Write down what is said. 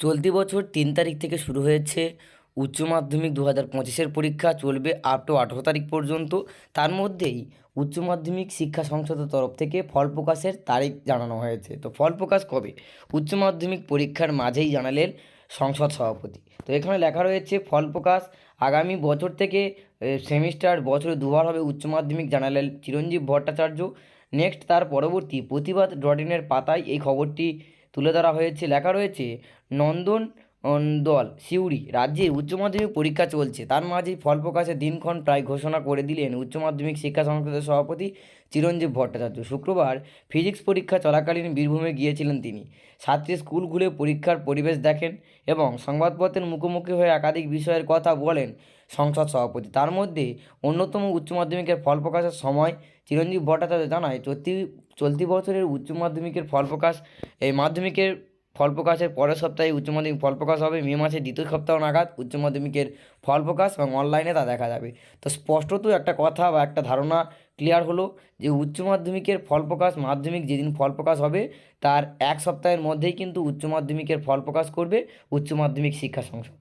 চলতি বছর তিন তারিখ থেকে শুরু হয়েছে। উচ্চ মাধ্যমিক দু হাজার পঁচিশের পরীক্ষা চলবে আপ টু আঠেরো তারিখ পর্যন্ত। তার মধ্যেই উচ্চ মাধ্যমিক শিক্ষা সংসদের তরফ থেকে ফল প্রকাশের তারিখ জানানো হয়েছে। তো ফল প্রকাশ কবে? উচ্চ মাধ্যমিক পরীক্ষার মাঝেই জানালেন সংসদ সভাপতি। তো এখানে লেখা রয়েছে, ফল প্রকাশ আগামী বছর থেকে সেমিস্টার বছরে দুবার হবে উচ্চ মাধ্যমিক জানালেন চিরঞ্জীব ভট্টাচার্য। নেক্সট, তার পরবর্তী প্রতিবাদ ডট পাতায় এই খবরটি তুলে ধরা হয়েছে। লেখা রয়েছে, নন্দন দল, সিউড়ি, রাজ্যে উচ্চ মাধ্যমিক পরীক্ষা চলছে। তার মাঝেই ফল প্রকাশের দিনক্ষণ প্রায় ঘোষণা করে দিলেন উচ্চ মাধ্যমিক শিক্ষা সংসদের সভাপতি চিরঞ্জীব ভট্টাচার্য। শুক্রবার ফিজিক্স পরীক্ষা চলাকালীন বীরভূমে গিয়েছিলেন তিনি। ছাত্রী স্কুল ঘুরে পরীক্ষার পরিবেশ দেখেন এবং সংবাদপত্রের মুখোমুখি হয়ে একাধিক বিষয়ের কথা বলেন সংসদ সভাপতি। তার মধ্যে অন্যতম উচ্চ মাধ্যমিকের ফল প্রকাশের সময় চিরঞ্জীব ভট্টাচার্য জানায় চলতি চলতি বছরের উচ্চ মাধ্যমিকের ফল প্রকাশ, এই মাধ্যমিকের ফল প্রকাশের পরের সপ্তাহে উচ্চ মাধ্যমিক ফল প্রকাশ হবে। মে মাসের দ্বিতীয় সপ্তাহ নাগাদ উচ্চ মাধ্যমিকের ফল প্রকাশ এবং অনলাইনে তা দেখা যাবে। তো স্পষ্টত একটা কথা বা একটা ধারণা ক্লিয়ার হলো যে, উচ্চ মাধ্যমিকের ফল প্রকাশ মাধ্যমিক যেদিন ফল প্রকাশ হবে, তার এক সপ্তাহের মধ্যেই কিন্তু উচ্চ মাধ্যমিকের ফল প্রকাশ করবে উচ্চ মাধ্যমিক শিক্ষা সংসদ।